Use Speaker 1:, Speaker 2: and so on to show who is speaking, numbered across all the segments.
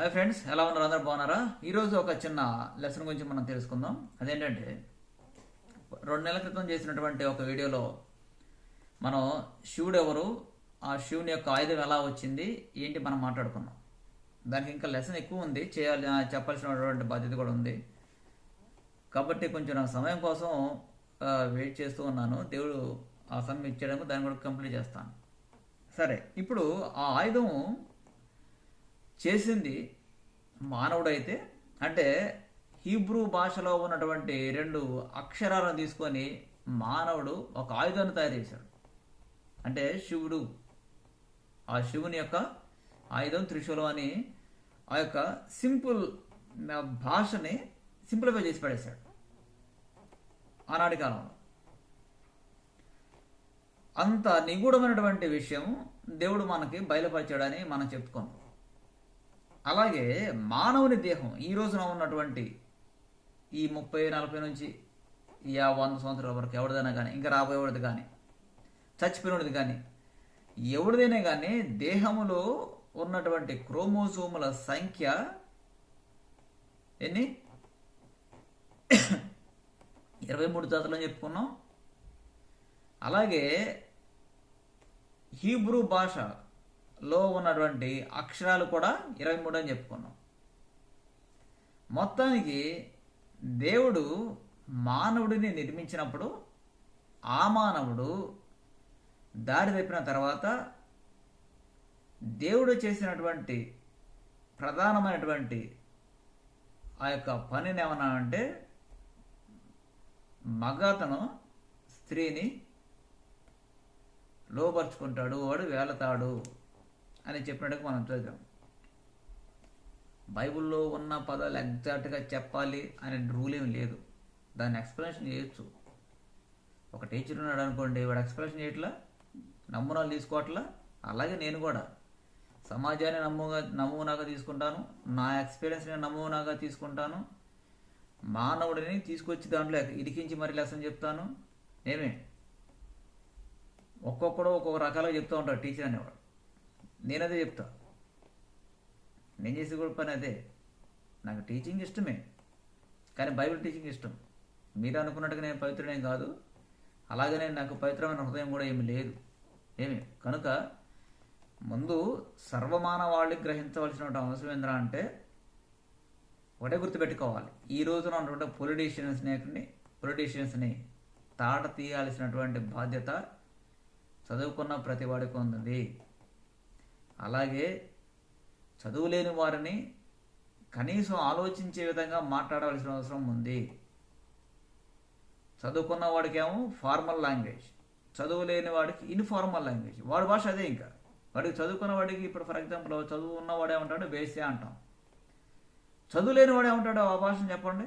Speaker 1: Hi friends ఎలా ఉన్నారు అందరూ? బాగున్నారా? ఈరోజు ఒక చిన్న లెసన్ గురించి మనం తెలుసుకుందాం. అదేంటంటే రెండు నెలల క్రితం చేసినటువంటి ఒక వీడియోలో మనం శివుడు ఎవరు ఆ శివుని యొక్క ఆయుధం ఎలా వచ్చింది ఏంటి మనం మాట్లాడుకున్నాం. దానికి ఇంకా లెసన్ ఎక్కువ ఉంది చేయాలి చెప్పాల్సినటువంటి బాధ్యత కూడా ఉంది. కాబట్టి కొంచెం నా సమయం కోసం వెయిట్ చేస్తూ ఉన్నాను. దేవుడు ఆ సమయం ఇచ్చేయడానికి దాన్ని కూడా కంప్లీట్ చేస్తాను. సరే ఇప్పుడు ఆ ఆయుధం చేసింది మానవుడైతే అంటే హీబ్రూ భాషలో ఉన్నటువంటి రెండు అక్షరాలను తీసుకొని మానవుడు ఒక ఆయుధాన్ని తయారు చేశాడు. అంటే శివుడు. ఆ శివుని యొక్క ఆయుధం త్రిశూలం అని ఆ యొక్క సింపుల్ భాషని సింప్లిఫై చేసి పడేశాడు. ఆనాటి కాలంలో. అంత నిగూఢమైనటువంటి విషయం దేవుడు మనకి బయలుపరిచాడని మనం చెప్పుకున్నాం అలాగే మానవుని దేహం ఈ రోజున ఉన్నటువంటి ఈ ముప్పై నలభై నుంచి యా వంద సంవత్సరాల వరకు ఎవరిదైనా కానీ ఇంకా రాబోయేవాడిది కానీ చచ్చిపోయినది కానీ ఎవరిదైనా కానీ దేహములో ఉన్నటువంటి క్రోమోజోముల సంఖ్య ఎన్ని? ఇరవై మూడు జాతులు అని చెప్పుకున్నాం. అలాగే హీబ్రూ భాష లో ఉన్నటువంటి అక్షరాలు కూడా ఇరవై మూడు అని చెప్పుకున్నాం. మొత్తానికి దేవుడు మానవుడిని నిర్మించినప్పుడు ఆ మానవుడు దారి తప్పిన తర్వాత దేవుడు చేసినటువంటి ప్రధానమైనటువంటి ఆ యొక్క పనిని ఏమన్నా అంటే మగతను స్త్రీని లోపరుచుకుంటాడు వాడు వేలతాడు అని చెప్పినట్టుగా మనం చూద్దాం బైబిల్లో ఉన్న పదాలు ఎగ్జాక్ట్గా చెప్పాలి అనే రూల్ ఏం లేదు. దాన్ని ఎక్స్ప్లెనేషన్ చేయొచ్చు. ఒక టీచర్ ఉన్నాడు అనుకోండి వాడు ఎక్స్ప్లెనేషన్ చేయట్లా? నమూనాలు తీసుకోవట్లా? అలాగే నేను కూడా. సమాజాన్ని నమ్ముగా నమూనాగా తీసుకుంటాను. నా ఎక్స్పీరియన్స్ని నమూనాగా తీసుకుంటాను. మానవుడిని తీసుకొచ్చి దాంట్లో ఇరికించి మరి లెసన్ చెప్తాను. ఏమే? ఒక్కొక్కడు ఒక్కొక్క రకాలుగా చెప్తూ ఉంటాడు టీచర్ అనేవాడు. నేనదే చెప్తా. నేను చేసే కూడా పని అదే. నాకు టీచింగ్ ఇష్టమే. కానీ బైబిల్ టీచింగ్ ఇష్టం. మీరు అనుకున్నట్టుగా నేను పవిత్రుడేం కాదు. అలాగనే నాకు పవిత్రమైన హృదయం కూడా ఏమి లేదు. ఏమి? కనుక ముందు సర్వమానవాళి గ్రహించవలసిన అవసరం ఏంద్రా అంటే ఒకటే గుర్తుపెట్టుకోవాలి. ఈ రోజున ఉన్నటువంటి పొలిటీషియన్స్ని పొలిటీషియన్స్ని తాట తీయాల్సినటువంటి బాధ్యత చదువుకున్న ప్రతి వాడికి ఉంది అలాగే చదువులేని వారిని కనీసం ఆలోచించే విధంగా మాట్లాడవలసిన అవసరం ఉంది. చదువుకున్న వాడికేమో ఫార్మల్ లాంగ్వేజ్ చదువు లేని వాడికి ఇన్ఫార్మల్ లాంగ్వేజ్ వాడి భాష అదే ఇంకా. వాడికి చదువుకున్న వాడికి ఇప్పుడు ఫర్ ఎగ్జాంపుల్ చదువు ఉన్నవాడే ఉంటాడు వేసే అంటాం. చదువు లేని వాడే ఉంటాడు ఆ భాషను చెప్పండి.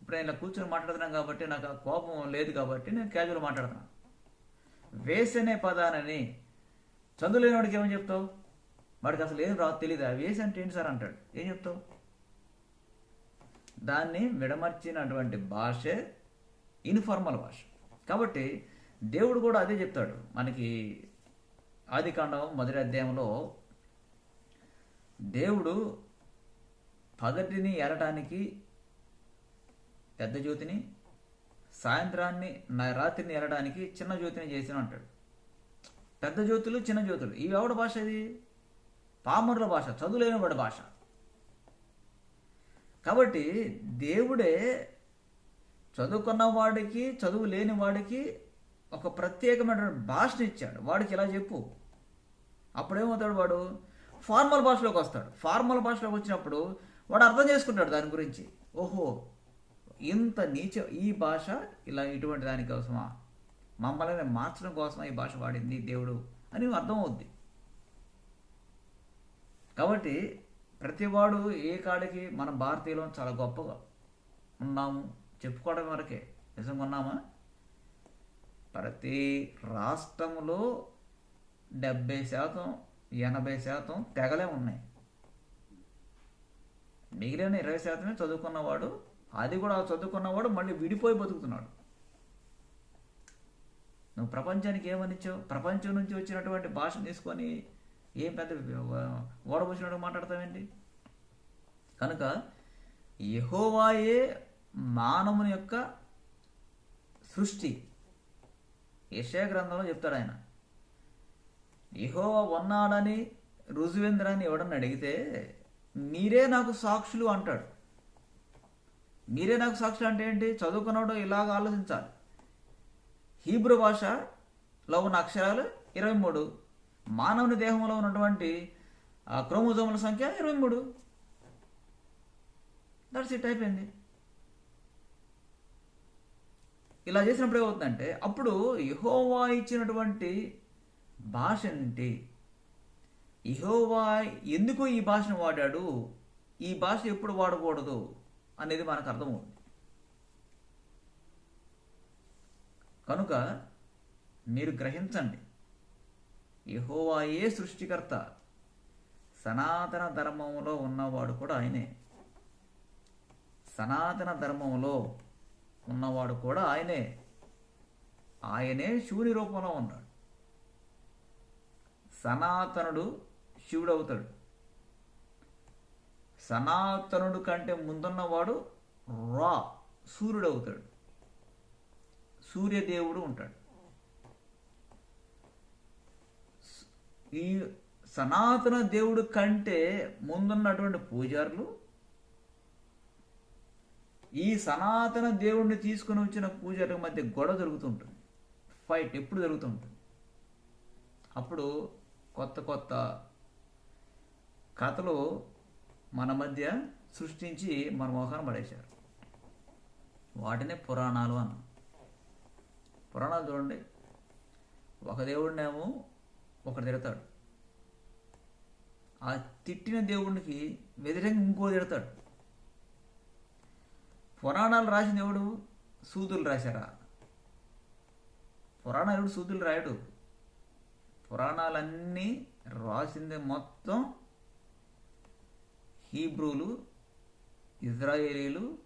Speaker 1: ఇప్పుడు నేను ఇలా కూర్చొని మాట్లాడుతున్నాను కాబట్టి నాకు ఆ కోపం లేదు కాబట్టి నేను క్యాజువల్ మాట్లాడుతున్నాను. వేస్ అనే పదానని చదువు లేని వాడికి ఏమని చెప్తావు? వాడికి అసలు ఏం రాదు తెలియదు వేసి అంటే ఏంటి సార్ అంటాడు. ఏం చెప్తావు? దాన్ని విడమర్చినటువంటి భాషే ఇన్ఫార్మల్ భాష. కాబట్టి దేవుడు కూడా అదే చెప్తాడు. మనకి ఆదికాండం మొదటి అధ్యాయంలో దేవుడు పగటిని ఎరటానికి పెద్ద జ్యోతిని సాయంత్రాన్ని నా- రాత్రిని ఎరడానికి చిన్న జ్యోతిని చేసిన అంటాడు పెద్ద జ్యోతులు చిన్న జ్యోతులు. ఇవి ఎవడ భాష ఇది? పామరుల భాష చదువులేని వాడి భాష. కాబట్టి దేవుడే చదువుకున్న వాడికి చదువు లేని వాడికి ఒక ప్రత్యేకమైన భాషను ఇచ్చాడు. వాడికి ఇలా చెప్పు. అప్పుడేమవుతాడు వాడు? ఫార్మల్ భాషలోకి వస్తాడు. ఫార్మల్ భాషలోకి వచ్చినప్పుడు వాడు అర్థం చేసుకుంటాడు దాని గురించి. ఓహో ఇంత నీచ ఈ భాష ఇలా ఇటువంటి దానికోసమా మమ్మల్ని మార్చడం కోసం ఈ భాష వాడింది దేవుడు అని అర్థం అవుద్ది కాబట్టి ప్రతివాడు ఏ కాడికి మన భారతీయులం చాలా గొప్పగా ఉన్నాము చెప్పుకోవడం వరకే. నిజంగా ఉన్నామా ప్రతి రాష్ట్రంలో డెబ్బై శాతం ఎనభై శాతం తెగలే ఉన్నాయి. మిగిలిన ఇరవై శాతమే చదువుకున్నవాడు అది కూడా చదువుకున్నవాడు మళ్ళీ విడిపోయి బతుకుతున్నాడు. నువ్వు ప్రపంచానికి ఏమనిచ్చావు? ప్రపంచం నుంచి వచ్చినటువంటి భాషను తీసుకొని ఏం పెద్ద ఓడబోసినట్టు మాట్లాడతావేంటి? కనుక యహోవాయే మానవుని యొక్క సృష్టి. యశయ గ్రంథంలో చెప్తాడు ఆయన. యహోవా ఉన్నాడని రుజువేంద్రాన్ని ఎవడని అడిగితే మీరే నాకు సాక్షులు అంటాడు. మీరే నాకు సాక్షులు అంటే ఏంటి? చదువుకున్నాడు ఇలాగ ఆలోచించాలి. హీబ్రూ భాషలో ఉన్న అక్షరాలు ఇరవై మూడు. మానవుని దేహంలో ఉన్నటువంటి క్రోమోజోముల సంఖ్య ఇరవై మూడు. దట్స్ ఇట్ అయిపోయింది. ఇలా చేసినప్పుడు ఏమవుతుందంటే అప్పుడు యహోవా ఇచ్చినటువంటి భాష ఏంటి? యహోవా ఎందుకు ఈ భాషను వాడాడు? ఈ భాష ఎప్పుడు వాడకూడదు అనేది మనకు అర్థమవుతుంది. కనుక మీరు గ్రహించండి. యహోవాయే సృష్టికర్త. సనాతన ధర్మంలో ఉన్నవాడు కూడా ఆయనే. సనాతన ధర్మంలో ఉన్నవాడు కూడా ఆయనే. ఆయనే శివుని రూపంలో ఉన్నాడు. సనాతనుడు శివుడవుతాడు. సనాతనుడు కంటే ముందున్నవాడు రా సూర్యుడవుతాడు. సూర్యదేవుడు ఉంటాడు. ఈ సనాతన దేవుడు కంటే ముందున్నటువంటి పూజారులు ఈ సనాతన దేవుడిని తీసుకుని వచ్చిన పూజారుల మధ్య గొడవ జరుగుతుంటుంది ఫైట్ ఎప్పుడు జరుగుతుంటుంది అప్పుడు కొత్త కొత్త కథలు మన మధ్య సృష్టించి మన మోహాన్ని పడేశారు. వాటినే పురాణాలు అన్నాం. పురాణాలు చూడండి. ఒక దేవుడినేమో ఒకడు తిడతాడు. ఆ తిట్టిన దేవుడికి వ్యతిరేకంగా ఇంకో తిడతాడు. పురాణాలు రాసిన దేవుడు సూదులు రాశారా? పురాణాలు సూదులు రాయడు? పురాణాలన్నీ రాసింది మొత్తం హీబ్రూలు ఇజ్రాయేలీలు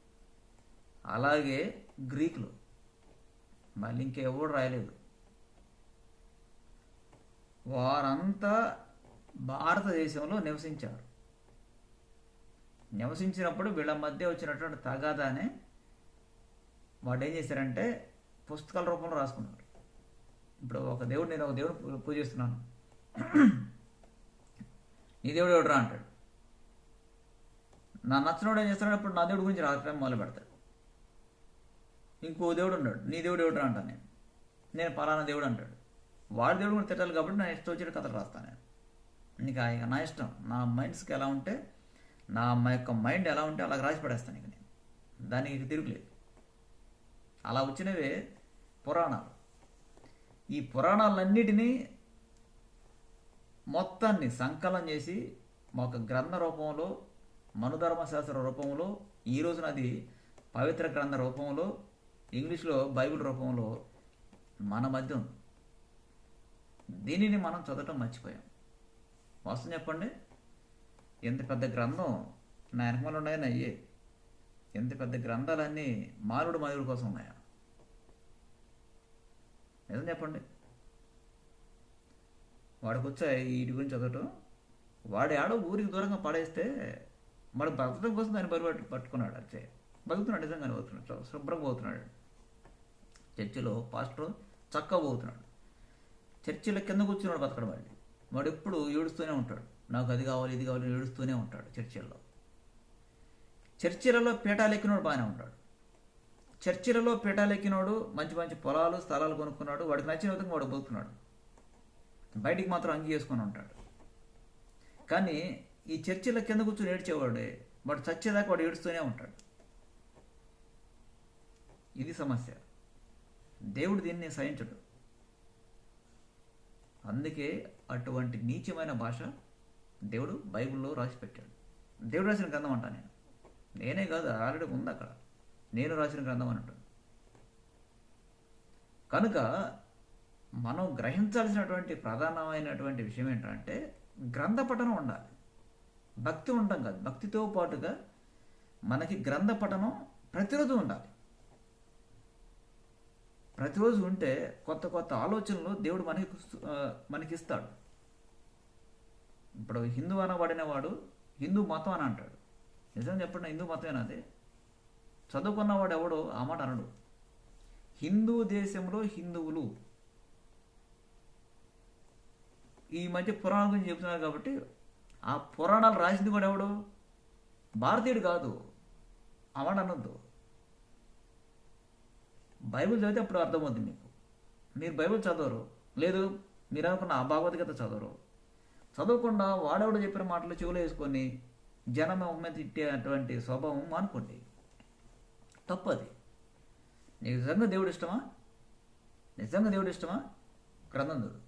Speaker 1: అలాగే గ్రీకులు. మళ్ళీ ఇంకెవడు రాయలేదు. వారంతా భారతదేశంలో నివసించారు. నివసించినప్పుడు వీళ్ళ మధ్య వచ్చినటువంటి తగాదానే వాడు ఏం చేశారంటే పుస్తకాల రూపంలో రాసుకున్నారు. ఇప్పుడు ఒక దేవుడు నేను ఒక దేవుడు పూజిస్తున్నాను. నీ దేవుడు ఎవడురా అంటాడు. నా నచ్చినోడు ఏం చేస్తాడు ఇప్పుడు నా దేవుడి గురించి రాత్రి మొదలు పెడతాడు. ఇంకో దేవుడు ఉన్నాడు. నీ దేవుడు ఎవడురా అంటాను నేను. నేను పలానా దేవుడు అంటాడు. వాడి దేవుడు కూడా తిట్టాలి కాబట్టి నా ఇష్టం వచ్చిన కథలు రాస్తాను నేను. ఇంకా ఇక నా ఇష్టం. నా మైండ్స్కి ఎలా ఉంటే నా యొక్క మైండ్ ఎలా ఉంటే అలాగ రాసి పడేస్తాను ఇక నేను. దానికి ఇక తిరుగులేదు అలా వచ్చినవే పురాణాలు. ఈ పురాణాలన్నిటినీ మొత్తాన్ని సంకలనం చేసి ఒక గ్రంథ రూపంలో మనుధర్మశాస్త్ర రూపంలో ఈ రోజున అది పవిత్ర గ్రంథ రూపంలో ఇంగ్లీష్లో బైబిల్ రూపంలో మన మధ్య ఉంది. దీనిని మనం చదవటం మర్చిపోయాం. వాస్తవం చెప్పండి. ఎంత పెద్ద గ్రంథం నా వెనకమాల ఉన్నాయని అయ్యే ఎంత పెద్ద గ్రంథాలన్నీ మానవుడు మానవుడి కోసం ఉన్నాయా? నిజం చెప్పండి. వాడికి వచ్చాయి వీటి గురించి చదవటం వాడు ఆడో ఊరికి దూరంగా పడేస్తే వాడు బ్రతకడం కోసం దాన్ని బరి పట్టుకున్నాడు. అంతే. బతుకుతున్నాడు నిజంగానే పోతున్నాడు. శుభ్రంగా పోతున్నాడు. చర్చిలో పాస్టర్ చక్కగా పోతున్నాడు చర్చిలో కింద కూర్చున్నాడు బతకడం వాడిని. వాడు ఎప్పుడు ఏడుస్తూనే ఉంటాడు. నాకు అది కావాలి ఇది కావాలి ఏడుస్తూనే ఉంటాడు చర్చిల్లో. చర్చిలలో పీఠాలెక్కినోడు బాగానే ఉంటాడు. చర్చిలలో పీఠాలెక్కినోడు మంచి మంచి పొలాలు స్థలాలు కొనుక్కున్నాడు. వాడికి నచ్చిన విధంగా వాడు బతుకున్నాడు బయటికి మాత్రం అంగి చేసుకొని ఉంటాడు. కానీ ఈ చర్చిల కింద కూర్చొని ఏడ్చేవాడే వాడు చచ్చేదాకా వాడు ఏడుస్తూనే ఉంటాడు. ఇది సమస్య. దేవుడు దీన్ని సహించడు. అందుకే అటువంటి నీచమైన భాష దేవుడు బైబిల్లో రాసి పెట్టాడు దేవుడు రాసిన గ్రంథం అంటా నేను. నేనే కాదు ఆల్రెడీ ఉంది అక్కడ. నేను రాసిన గ్రంథం అన్నట్టు కనుక మనం గ్రహించాల్సినటువంటి ప్రధానమైనటువంటి విషయం ఏంటంటే గ్రంథ పఠనం ఉండాలి. భక్తి ఉండటం కాదు. భక్తితో పాటుగా మనకి గ్రంథ పఠనం ప్రతిరోజు ఉండాలి. ప్రతిరోజు ఉంటే కొత్త కొత్త ఆలోచనలు దేవుడు మనకి మనకిస్తాడు. ఇప్పుడు హిందూ అనబడినవాడు వాడు హిందూ మతం అని అంటాడు. నిజం చెప్పండి హిందూ మతమేనా చదువుకున్నవాడు ఎవడో ఆ మాట అనడు. హిందూ దేశంలో హిందువులు. ఈ మధ్య పురాణం గురించి చెప్తున్నారు కాబట్టి ఆ పురాణాలు రాసింది కూడా ఎవడు? భారతీయుడు కాదు. ఆ అనొద్దు. బైబిల్ చదివితే అప్పుడు అర్థమవుతుంది మీకు. మీరు బైబిల్ చదవరు. లేదు మీరు అనుకున్న ఆ భాగవద్గీత చదవరు. చదవకుండా వాడెవడు చెప్పిన మాటలు చెవులు వేసుకొని జనం మీద తిట్టేటువంటి స్వభావం మానుకోండి తప్పది. నీకు నిజంగా దేవుడు ఇష్టమా? నిజంగా దేవుడు ఇష్టమా? గ్రంథం చదువు.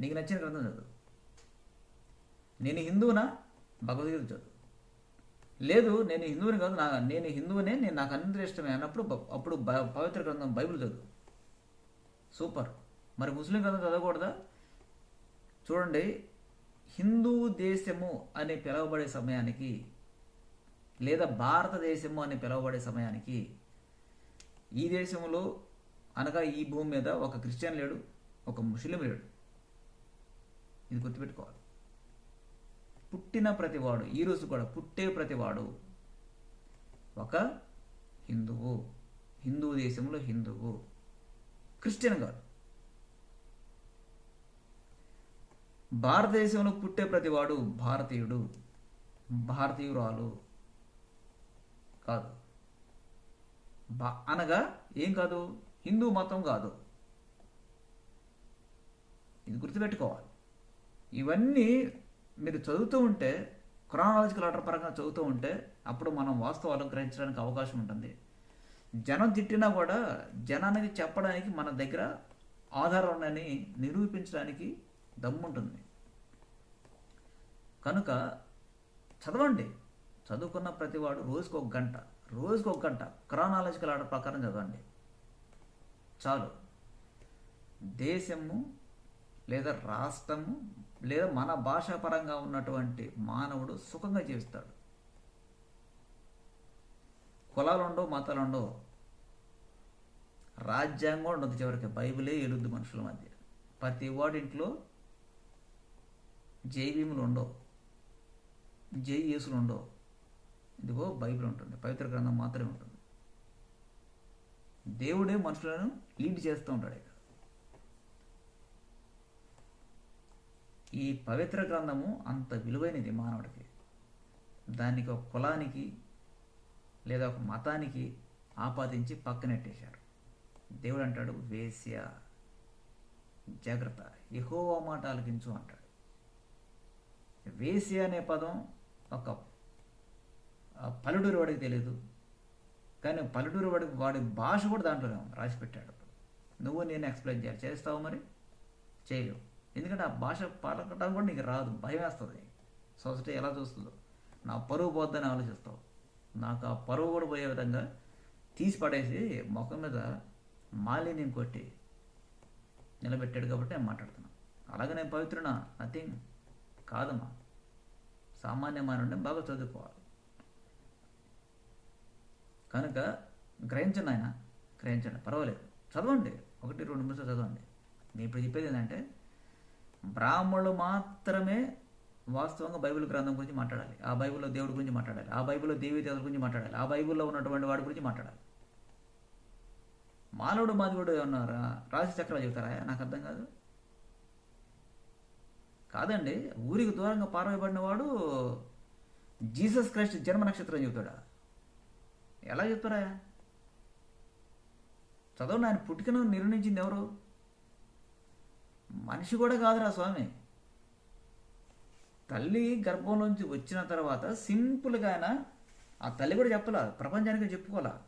Speaker 1: నీకు నచ్చిన గ్రంథం చదువు. నేను హిందువునా? భగవద్గీత చదువు. లేదు నేను హిందువుని కాదు నా నేను హిందువునే నేను నాకు అందరూ ఇష్టమే అన్నప్పుడు అప్పుడు పవిత్ర గ్రంథం బైబిల్ చదువు. సూపర్. మరి ముస్లిం గ్రంథం చదవకూడదా? చూడండి హిందూ దేశము అని పిలువబడే సమయానికి లేదా భారతదేశము అని పిలువబడే సమయానికి ఈ దేశంలో అనగా ఈ భూమి మీద ఒక క్రిస్టియన్ లేడు ఒక ముస్లిం లేడు. ఇది గుర్తుపెట్టుకోవాలి. పుట్టిన ప్రతివాడు ఈరోజు కూడా పుట్టే ప్రతివాడు ఒక హిందువు. హిందూ దేశంలో హిందువు. క్రిస్టియన్ కాదు. భారతదేశంలో పుట్టే ప్రతివాడు భారతీయుడు. భారతీయురాలు కాదు. బా అనగా ఏం కాదు? హిందూ మతం కాదు. ఇది గుర్తుపెట్టుకోవాలి. ఇవన్నీ మీరు చదువుతూ ఉంటే క్రోనాలజికల్ ఆర్డర్ పరంగా చదువుతూ ఉంటే అప్పుడు మనం వాస్తవాలు గ్రహించడానికి అవకాశం ఉంటుంది. జనం తిట్టినా కూడా జనానికి చెప్పడానికి మన దగ్గర ఆధారం ఉందని నిరూపించడానికి దమ్ముంటుంది. కనుక చదవండి. చదువుకున్న ప్రతివాడు రోజుకు ఒక గంట రోజుకు ఒక గంట క్రానాలజికల్ ఆర్డర్ ప్రకారం చదవండి. చాలు. దేశము లేదా రాష్ట్రము లేదా మన భాషాపరంగా ఉన్నటువంటి మానవుడు సుఖంగా జీవిస్తాడు. కులాలుండో మతాలుండో మతాలు ఉండవు రాజ్యాంగం ఉండదు చివరికి. బైబిలే ఎలుద్ది మనుషుల మధ్య. ప్రతి వాడింట్లో జై భీములు ఉండవు జై యేసులు ఉండవు ఇదిగో బైబిల్ ఉంటుంది పవిత్ర గ్రంథం మాత్రమే ఉంటుంది. దేవుడే మనుషులను లీడ్ చేస్తూ ఉంటాడు ఇక ఈ పవిత్ర గ్రంథము అంత విలువైనది మానవుడికి. దానికి ఒక కులానికి లేదా ఒక మతానికి ఆపాదించి పక్కనెట్టేశారు. దేవుడు అంటాడు వేశ్య జాగ్రత్త ఎహోవా మాట ఆలకించు అంటాడు. వేశ్య అనే పదం ఒక ఆ, పల్లెటూరు వాడికి తెలియదు కానీ పల్లెటూరు వాడికి వాడి భాష కూడా దాంట్లోనే ఉంది రాసి పెట్టాడు నువ్వు నేను ఎక్స్ప్లెయిన్ చేయాలి. చేస్తావు మరి? చేయలేవు. ఎందుకంటే ఆ భాష పలకటం కూడా నీకు రాదు భయం వేస్తుంది సొసైటీ ఎలా చూస్తుందో. నా పరువు పోద్దని ఆలోచిస్తావు. నాకు ఆ పరువు కూడా పోయే విధంగా తీసి పడేసి ముఖం మీద మాలిన్యం కొట్టి నిలబెట్టాడు కాబట్టి నేను మాట్లాడుతున్నాను అలాగే నేను పవిత్రనా? నథింగ్ కాదమ్మా. సామాన్య మానవుడిని బాగా చదువుకోవాలి. కనుక గ్రహించండి ఆయన గ్రహించండి. పర్వాలేదు. చదవండి. ఒకటి రెండు నిమిషాలు చదవండి. నేను ఇప్పుడు చెప్పేది ఏంటంటే బ్రాహ్మణులు మాత్రమే వాస్తవంగా బైబిల్ గ్రంథం గురించి మాట్లాడాలి. ఆ బైబిల్లో దేవుడి గురించి మాట్లాడాలి. ఆ బైబిల్లో దేవీ దేవతల గురించి మాట్లాడాలి. ఆ బైబిల్లో ఉన్నటువంటి వాడి గురించి మాట్లాడాలి. మానవుడు మాదివుడు ఉన్నారా రాశి చక్రాలు చెబుతారా? నాకు అర్థం కాదు. కాదండి ఊరికి దూరంగా పారవేయబడిన వాడు జీసస్ క్రైస్ట్ జన్మ నక్షత్రం చెబుతాడా? ఎలా చెప్తారా? చదవండి ఆయన పుట్టుకను నిర్ణయించింది ఎవరు? మనిషి కూడా కాదురా స్వామి. తల్లి గర్భంలోంచి వచ్చిన తర్వాత సింపుల్గా ఆ తల్లి కూడా చెప్పలా ప్రపంచానికి చెప్పుకోవాలా?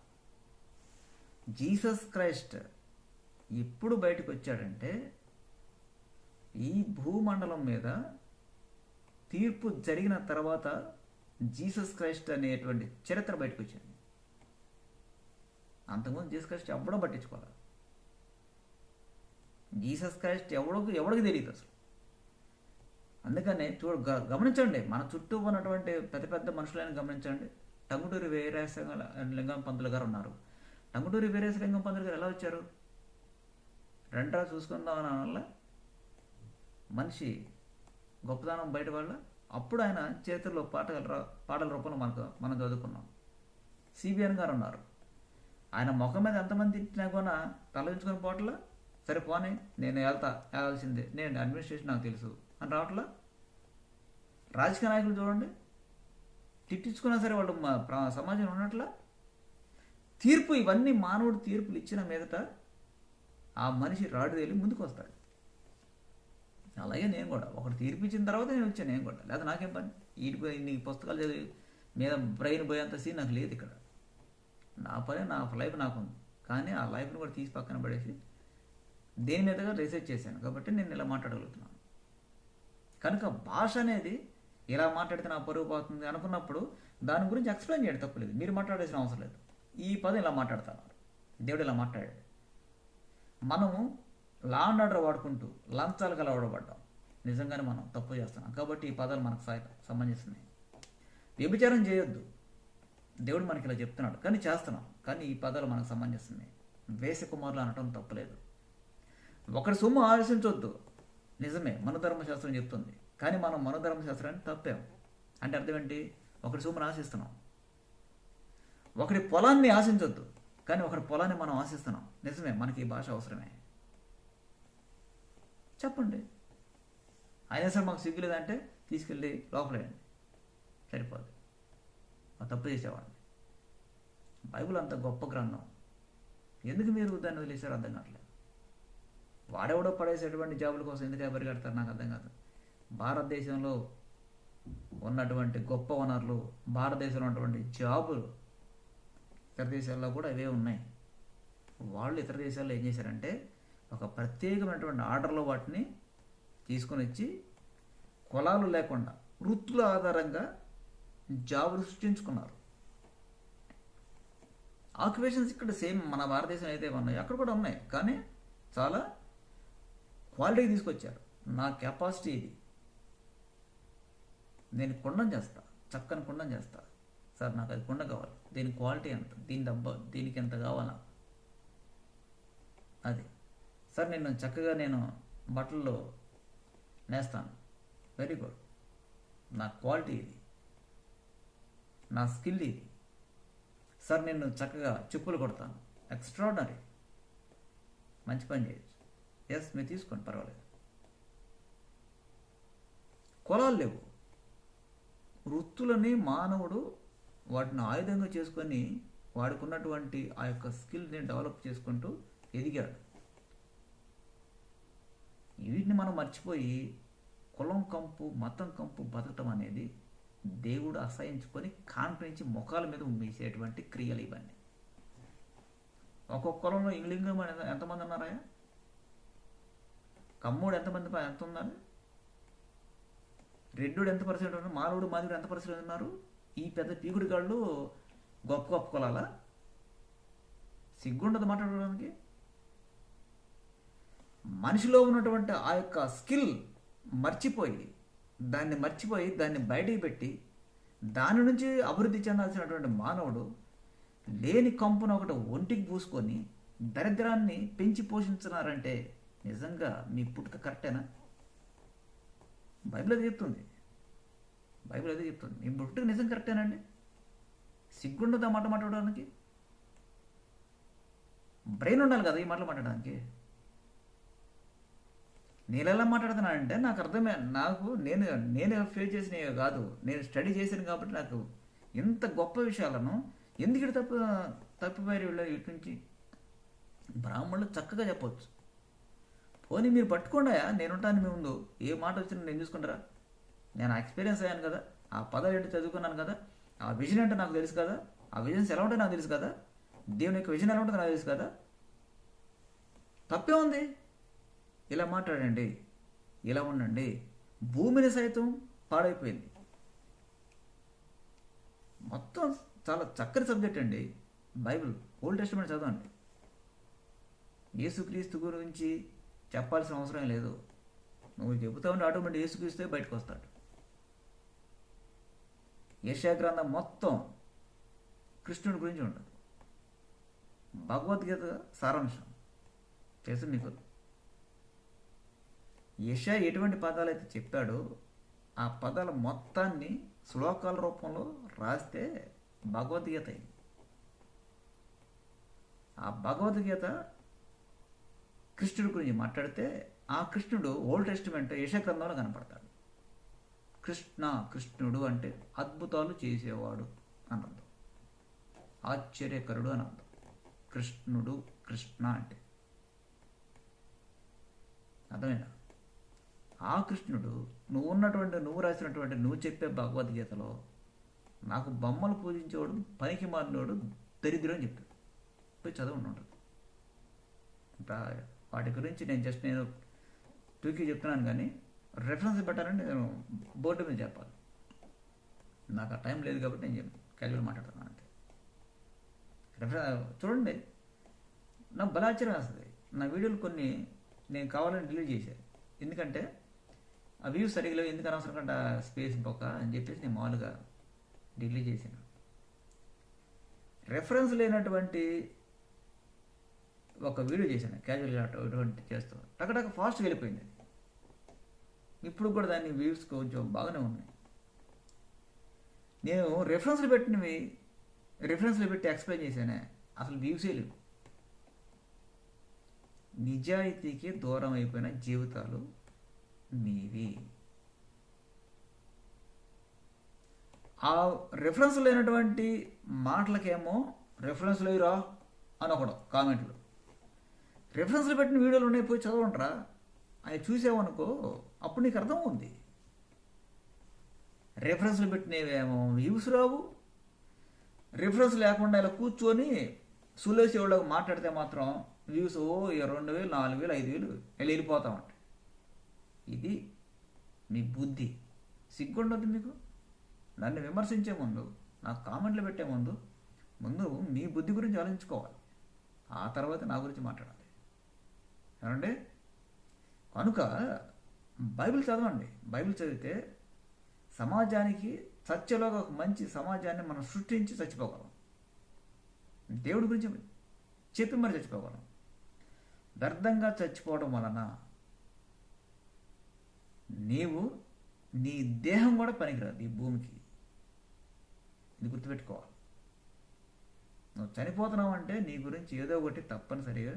Speaker 1: జీసస్ క్రైస్ట్ ఎప్పుడు బయటకు వచ్చాడంటే ఈ భూమండలం మీద తీర్పు జరిగిన తర్వాత జీసస్ క్రైస్ట్ అనేటువంటి చరిత్ర బయటకు వచ్చింది. అంతకుముందు జీసస్ క్రైస్ట్ ఎవడో పట్టించుకోవాలి? జీసస్ క్రైస్ట్ ఎవడకు ఎవడికి తెలియదు అసలు. అందుకనే చూడ గ- గమనించండి మన చుట్టూ ఉన్నటువంటి పెద్ద పెద్ద మనుషులను గమనించండి. టంగుటూరి వేరే లింగం పంతులు గారు ఉన్నారు. టంగుటూరి వీరేశ లింగం పంతులు గారు ఎలా వచ్చారు? రెండ్రా చూసుకుందాం అన్న వల్ల మనిషి గొప్పదనం బయట వాళ్ళ? అప్పుడు ఆయన చేతుల్లో పాటల పాటల రూపంలో మనకు మనం చదువుకున్నాం. సిబిఎన్ గారు ఉన్నారు. ఆయన ముఖం మీద ఎంతమంది తిట్టినా కూడా తలదించుకొని పోవట్లా సరే పోనీ నేను వెళ్తా వెళ్ళాల్సిందే నేను అడ్మినిస్ట్రేషన్ నాకు తెలుసు. అని రావట్లా? రాజకీయ నాయకులు చూడండి. తిట్టించుకున్నా సరే వాళ్ళు మా ప్ర- సమాజంలో ఉన్నట్లా? తీర్పు ఇవన్నీ మానవుడు తీర్పులు ఇచ్చిన మీదట ఆ మనిషి రాడు తేలి ముందుకు వస్తాడు అలాగే నేను కూడా. ఒకటి తీర్పు ఇచ్చిన తర్వాత నేను వచ్చాను నేను కూడా. లేదా నాకేం పని? ఈడిపోయి ఇన్ని పుస్తకాలు చదివి మీద బ్రెయిన్ పోయేంత సీన్ నాకు లేదు ఇక్కడ. నా పని నా లైఫ్ నాకు ఉంది కానీ ఆ లైఫ్ని కూడా తీసి పక్కన పడేసి దేని మీదగా రీసెర్చ్ చేశాను. కాబట్టి నేను ఇలా మాట్లాడగలుగుతున్నాను. కనుక భాష అనేది ఇలా మాట్లాడితే నా పరువు పోతుంది అనుకున్నప్పుడు దాని గురించి ఎక్స్ప్లెయిన్ చేయడం తప్పలేదు మీరు మాట్లాడాల్సిన అవసరం లేదు. ఈ పదం ఇలా మాట్లాడుతున్నారు దేవుడు ఇలా మాట్లాడాడు. మనము లా అండ్ ఆర్డర్ వాడుకుంటూ లంచాలు అలవాడబడ్డాం నిజంగానే మనం తప్పు చేస్తున్నాం. కాబట్టి ఈ పదాలు మనకు సహాయ సంబంధిస్తున్నాయి. వ్యభిచారం చేయొద్దు. దేవుడు మనకి ఇలా చెప్తున్నాడు. కానీ చేస్తున్నాం. కానీ ఈ పదాలు మనకు సంబంధిస్తున్నాయి. వేసకుమారులు అనటం తప్పులేదు ఒకటి సొమ్ము ఆలోచించవద్దు నిజమే మనధర్మశాస్త్రం చెప్తుంది. కానీ మనం మనధర్మశాస్త్రాన్ని తప్పాం. అంటే అర్థం ఏంటి? ఒకటి సొమ్మును ఆశిస్తున్నాం. ఒకటి పొలాన్ని ఆశించవద్దు కానీ ఒకటి పొలాన్ని మనం ఆశిస్తున్నాం. నిజమే మనకి ఈ భాష అవసరమే. చెప్పండి. అయినా సరే మాకు సిగ్గు లేదంటే తీసుకెళ్ళి లోపలేయండి. సరిపోదు. ఆ తప్పు చేసేవాడిని. బైబిల్ అంత గొప్ప గ్రంథం. ఎందుకు మీరు దాన్ని వదిలేశారు అర్థం కావట్లేదు. వాడెవడో పడేసేటువంటి జాబుల కోసం ఎందుకు పరిగెడతారు నాకు అర్థం కాదు. భారతదేశంలో ఉన్నటువంటి గొప్ప వనరులు భారతదేశంలో ఉన్నటువంటి జాబులు ఇతర దేశాల్లో కూడా అవే ఉన్నాయి. వాళ్ళు ఇతర దేశాల్లో ఏం చేశారంటే ఒక ప్రత్యేకమైనటువంటి ఆర్డర్లో వాటిని తీసుకొని వచ్చి కులాలు లేకుండా వృత్తుల ఆధారంగా జాబులు సృష్టించుకున్నారు. ఆక్యుపేషన్స్ ఇక్కడ సేమ్ మన భారతదేశం అయితే ఉన్నాయి. అక్కడ కూడా ఉన్నాయి. కానీ చాలా క్వాలిటీ తీసుకొచ్చారు. నా కెపాసిటీ ఇది. నేను కుండం చేస్తా చక్కని కుండం చేస్తా. సార్ నాకు అది కుండ కావాలి. దీని క్వాలిటీ ఎంత? దీని డబ్బా దీనికి ఎంత కావాలా? అది. సార్ నేను చక్కగా నేను బట్టల్లో నేస్తాను. Very good. నా క్వాలిటీ ఇది. నా స్కిల్ ఇది. సార్ నేను చక్కగా చెప్పులు కొడతాను. ఎక్స్ట్రాడనరీ. మంచి పని చేయదు ఎస్ మీరు తీసుకోండి పర్వాలేదు. కులాలు లేవు. వృత్తులని మానవుడు వాటిని ఆయుధంగా చేసుకొని వాడుకున్నటువంటి ఆ యొక్క స్కిల్ని డెవలప్ చేసుకుంటూ ఎదిగాడు. వీటిని మనం మర్చిపోయి కులం కంపు మతం కంపు బతకటం అనేది దేవుడు అసహించుకొని కాన్ఫిడెన్స్ ముఖాల మీద ఉమ్మేసేటువంటి క్రియలు ఇవన్నీ. ఒక్కొక్క కులంలో ఇంగ్లింగ్ ఎంతమంది ఉన్నారా కమ్మోడు ఎంతమంది ఎంత ఉన్నారు రెడ్డుడు ఎంత పర్సెంట్ ఉన్నారు? మాలోడు మాదిడు ఎంత పర్సెంట్ ఉన్నారు? ఈ పెద్ద పీకుడి కాళ్ళు గొప్ప గొప్ప కులాల? సిగ్గుండదు మాట్లాడడానికి మనిషిలో ఉన్నటువంటి ఆ యొక్క స్కిల్ మర్చిపోయి దాన్ని మర్చిపోయి దాన్ని బయటికి పెట్టి దాని నుంచి అభివృద్ధి చెందాల్సినటువంటి మానవుడు లేని కంపును ఒకటి ఒంటికి పూసుకొని దరిద్రాన్ని పెంచి పోషించున్నారంటే నిజంగా మీ పుట్టుక కరెక్టేనా? బైబిల్ అది చెప్తుంది. బైబిల్ అదే చెప్తుంది. మీ పుట్టుక నిజం కరెక్టేనండి సిగ్గుండదా మాట మాట్లాడడానికి? బ్రెయిన్ ఉండాలి కదా ఈ మాటలు మాట్లాడడానికి. నేను ఎలా మాట్లాడుతున్నానంటే నాకు అర్థమే నాకు నేను నేను ఫేస్ చేసినవి కాదు. నేను స్టడీ చేశాను కాబట్టి నాకు ఇంత గొప్ప విషయాలను ఎందుకు తప్పు తప్పిపోయారు వీళ్ళు ఇటు నుంచి? బ్రాహ్మణులు చక్కగా చెప్పవచ్చు పోనీ మీరు పట్టుకోండాయా? నేనుంటాను మీ ముందు. ఏ మాట వచ్చినా నేను చూసుకుంటారా? నేను ఎక్స్పీరియన్స్ అయ్యాను కదా. ఆ పదాలు ఏంటో చదువుకున్నాను కదా. ఆ విజన్ ఏంటో నాకు తెలుసు కదా. ఆ విజన్స్ ఎలా ఉంటాయో నాకు తెలుసు కదా. దేవుని యొక్క విజన్ ఎలా ఉంటుందో నాకు తెలుసు కదా. తప్పే ఉంది. ఇలా మాట్లాడండి. ఇలా ఉండండి. భూమిని సైతం పాడైపోయింది. మొత్తం చాలా చక్కని సబ్జెక్ట్ అండి. బైబిల్ ఓల్డ్ టెస్ట్మెంట్ చదవండి. యేసుక్రీస్తు గురించి చెప్పాల్సిన అవసరం లేదు. నువ్వు చెబుతా ఉంటే ఆటోమేటిక్ యేసుక్రీస్తే బయటకు వస్తాడు యశాగ్రంథం మొత్తం కృష్ణుడి గురించి ఉండదు. భగవద్గీత సారాంశం తెలుసు మీకు యశ ఎటువంటి పదాలు అయితే చెప్పాడో ఆ పదాల మొత్తాన్ని శ్లోకాల రూపంలో రాస్తే భగవద్గీత అయింది. ఆ భగవద్గీత కృష్ణుడి గురించి మాట్లాడితే ఆ కృష్ణుడు ఓల్డ్ టెస్టిమెంట్ యశగ్రంథంలో కనపడతాడు. కృష్ణ కృష్ణుడు అంటే అద్భుతాలు చేసేవాడు అని ఆశ్చర్యకరుడు అని కృష్ణుడు కృష్ణ అంటే. అర్థమైనా ఆ కృష్ణుడు నువ్వు ఉన్నటువంటి నువ్వు రాసినటువంటి నువ్వు చెప్పే భగవద్గీతలో నాకు బొమ్మలు పూజించేవాడు పనికి మారినోడు దరిద్రం అని చెప్పాడు. పోయి చదువు ఉంటుంది వాటి గురించి నేను జస్ట్ నేను టూకీ చెప్తున్నాను కానీ రెఫరెన్స్ పెట్టాలంటే నేను బోర్డు మీద చెప్పాలి. నాకు ఆ టైం లేదు కాబట్టి నేను క్యాజువల్ మాట్లాడుతున్నాను అంతే. రెఫరెన్స్ చూడండి. నాకు బల వస్తుంది. నా వీడియోలు కొన్ని నేను కావాలని డిలీట్ చేశాను ఎందుకంటే ఆ వ్యూస్ సరిగ్గా లేవు ఎందుకు అనవసరం కంటే స్పేస్ పోక అని చెప్పేసి నేను మామూలుగా డిలీట్ చేశాను. రెఫరెన్స్ లేనటువంటి ఒక వీడియో చేశాను క్యాజువల్గా అటువంటి చేస్తూ. టకటక ఫాస్ట్ వెళ్ళిపోయింది ఇప్పుడు కూడా దాన్ని వ్యూస్ కొంచెం బాగానే ఉన్నాయి. నేను రెఫరెన్స్లు పెట్టినవి రెఫరెన్స్లు పెట్టి ఎక్స్ప్లెయిన్ చేశానే అసలు వ్యూసే లేవు. నిజాయితీకి దూరం అయిపోయిన జీవితాలు మీవి ఆ రెఫరెన్స్ లేనటువంటి మాటలకేమో రెఫరెన్స్ లేవురా అని కామెంట్లు రెఫరెన్స్లు పెట్టిన వీడియోలు ఉన్నాయి పోయి చదవంట్రా అవి చూసావనుకో అప్పుడు నీకు అర్థం ఉంది రెఫరెన్స్లు పెట్టినవేమో వ్యూస్ రావు. రిఫరెన్స్ లేకుండా ఇలా కూర్చొని సులేసి వాళ్ళకి మాట్లాడితే మాత్రం వ్యూస్ ఓ రెండు వేలు నాలుగు వేలు ఐదు వేలు వెళ్ళి వెళ్ళిపోతామంట ఇది మీ బుద్ధి. సిగ్గుండదు మీకు? నన్ను విమర్శించే ముందు నాకు కామెంట్లు పెట్టే ముందు ముందు మీ బుద్ధి గురించి ఆలోచించుకోవాలి. ఆ తర్వాత నా గురించి మాట్లాడాలి. ఏమండి? కనుక బైబిల్ చదవండి. బైబిల్ చదివితే సమాజానికి సత్యలోగా ఒక మంచి సమాజాన్ని మనం సృష్టించి చచ్చిపోగలం. దేవుడి గురించి చెప్పి మరి చచ్చిపోగలం. వ్యర్థంగా చచ్చిపోవడం వలన నీవు నీ దేహం కూడా పనికిరాదు ఈ భూమికి. ఇది గుర్తుపెట్టుకోవాలి. నువ్వు చనిపోతున్నావు అంటే నీ గురించి ఏదో ఒకటి తప్పనిసరిగా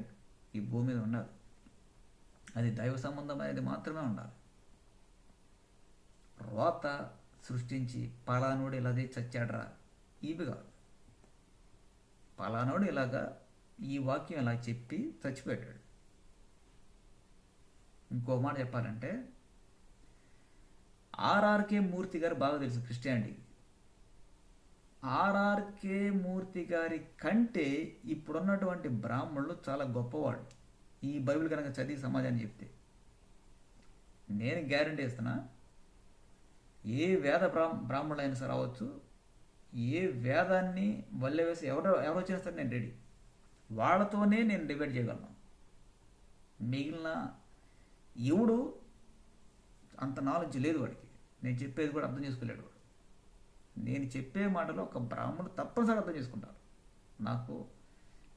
Speaker 1: ఈ భూమి మీద ఉండాలి. అది దైవ సంబంధమైనది మాత్రమే ఉండాలి. రోత సృష్టించి పలానోడు ఇలాగే చచ్చాడరా? ఇవి కాదు. పలానోడు ఇలాగా ఈ వాక్యం ఇలా చెప్పి చచ్చిపోయాడు ఇంకో మాట చెప్పాలంటే ఆర్ఆర్కే మూర్తి గారు బాగా తెలుసు క్రిస్టియానిటీ. ఆర్ఆర్కే మూర్తి గారి కంటే ఇప్పుడున్నటువంటి బ్రాహ్మణులు చాలా గొప్పవాళ్ళు. ఈ బైబిల్ కనుక చదివి సమాజాన్ని చెప్తే నేను గ్యారంటీ ఇస్తున్నా ఏ వేద బ్రా అయినా సరే రావచ్చు ఏ వేదాన్ని వల్లె వేసి ఎవరో ఎవరో చేస్తారు నేను రెడీ. వాళ్ళతోనే నేను డిబేట్ చేయగలను. మిగిలిన ఎవడు అంత నాలెడ్జ్ లేదు వాడికి. నేను చెప్పేది కూడా అర్థం చేసుకోలేడు వాడు. నేను చెప్పే మాటలో ఒక బ్రాహ్మణుడు తప్పనిసరి అర్థం చేసుకుంటారు నాకు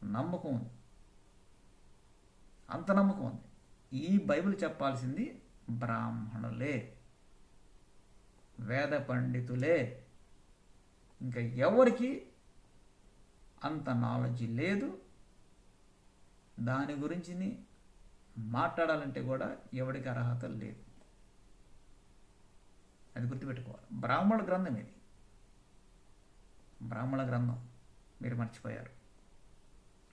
Speaker 1: నమ్మకం ఉంది. అంత నమ్మకం ఉంది. ఈ బైబిల్ చెప్పాల్సింది బ్రాహ్మణులే వేద పండితులే. ఇంకా ఎవరికి అంత నాలెడ్జ్ లేదు. దాని గురించి మాట్లాడాలంటే కూడా ఎవరికి అర్హత లేదు. అది గుర్తుపెట్టుకోవాలి. బ్రాహ్మణ గ్రంథం ఇది. బ్రాహ్మణ గ్రంథం. మీరు మర్చిపోయారు.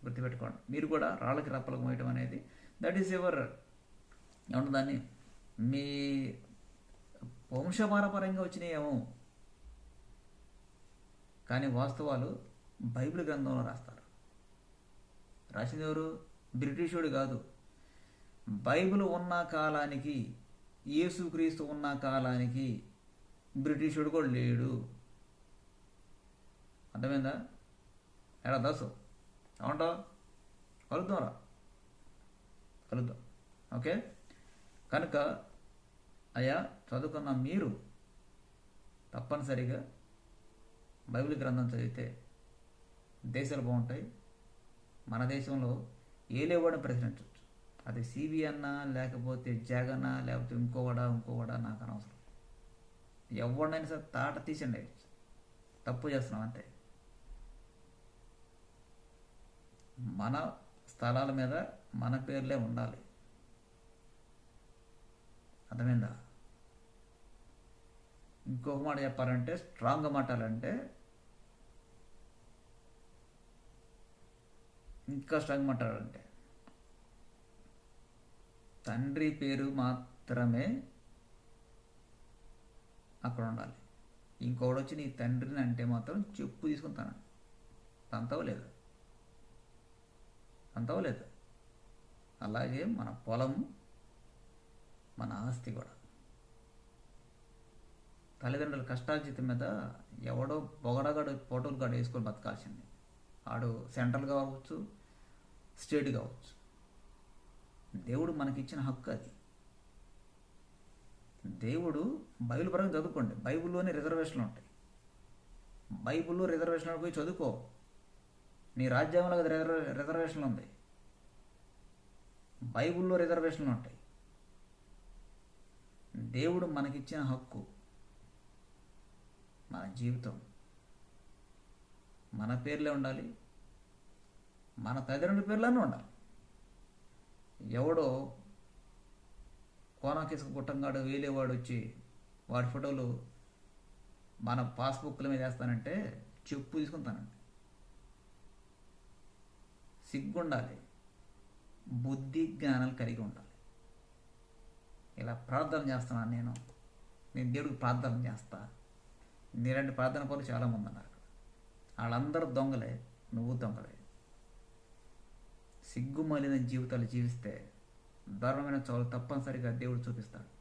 Speaker 1: గుర్తుపెట్టుకోండి. మీరు కూడా రాళ్ళకి రప్పలకు మోయటం అనేది దట్ ఈస్ ఎవర్ ఏమంటుంది దాన్ని? మీ వంశపారపరంగా వచ్చినాయేమో. కానీ వాస్తవాలు బైబిల్ గ్రంథంలో రాస్తారు. రాసింది ఎవరు? బ్రిటిషుడు కాదు. బైబిల్ ఉన్న కాలానికి యేసుక్రీస్తు ఉన్న కాలానికి బ్రిటిషుడు కూడా లేడు. అర్థమైందా? ఎరా దాసు? ఏమంటావు? కలుద్దాం రా కలుద్దాం. ఓకే? కనుక అయ్యా చదువుకున్న మీరు తప్పనిసరిగా బైబిల్ గ్రంథం చదివితే దేశాలు బాగుంటాయి. మన దేశంలో ఏలేవాడిని ప్రశ్నించవచ్చు. అది సిబి అన్నా లేకపోతే జగన్నా లేకపోతే ఇంకోవాడా ఇంకోవాడా నాకు అనవసరం. ఎవరినైనా సరే తాట తీసండి తప్పు చేస్తున్నాం అంతే. మన స్థలాల మీద మన పేర్లే ఉండాలి. అర్థమైందా? ఇంకొక మాట చెప్పాలంటే స్ట్రాంగ్గా మాటాలంటే ఇంకా స్ట్రాంగ్ మాట్లాడాలంటే. తండ్రి పేరు మాత్రమే అక్కడ ఉండాలి. ఇంకోటి వచ్చి నీ తండ్రిని అంటే మాత్రం చెప్పు తీసుకుంటాను అంతవో లేదు అంతవలేదు. అలాగే మన పొలం మన ఆస్తి కూడా. తల్లిదండ్రుల కష్టార్జితం మీద ఎవడో బొగడగాడు ఫోటోలు గాడు వేసుకొని బతకాల్సింది. ఆడు సెంట్రల్ కావచ్చు స్టేట్ కావచ్చు దేవుడు మనకిచ్చిన హక్కు అది. దేవుడు బైబిల్ పరంగా చదువుకోండి. బైబిల్లోనే రిజర్వేషన్లు ఉంటాయి. బైబిల్లో రిజర్వేషన్లు పోయి చదువుకో. నీ రాజ్యాంగంలో రిజర్వే రిజర్వేషన్లు ఉంది. బైబిల్లో రిజర్వేషన్లు ఉంటాయి. దేవుడు మనకిచ్చిన హక్కు మన జీవితం. మన పేర్లే ఉండాలి. మన తల్లిదండ్రుల పేర్లోనే ఉండాలి. ఎవడో కోనకేసుకు గుట్టంగాడు వేలేవాడు వచ్చి వాడి ఫోటోలు మన పాస్బుక్ల మీద వేస్తానంటే చెప్పు తీసుకుంటానండి సిగ్గుండాలి. బుద్ధి జ్ఞానాలు కలిగి ఉండాలి. ఇలా ప్రార్థన చేస్తున్నాను నేను. నేను దేవుడికి ప్రార్థన చేస్తా. నీలాంటి ప్రార్థన కోరు చాలామంది ఉన్నారు వాళ్ళందరూ దొంగలే. నువ్వు దొంగలే సిగ్గుమలిన జీవితాలు జీవిస్తే దారుణమైన చోలు తప్పనిసరిగా దేవుడు చూపిస్తాడు.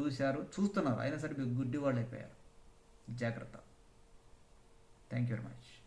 Speaker 1: చూశారు చూస్తున్నారు. అయినా సరే మీకు గుడ్డి వాళ్ళు అయిపోయారు. జాగ్రత్త. Thank you very much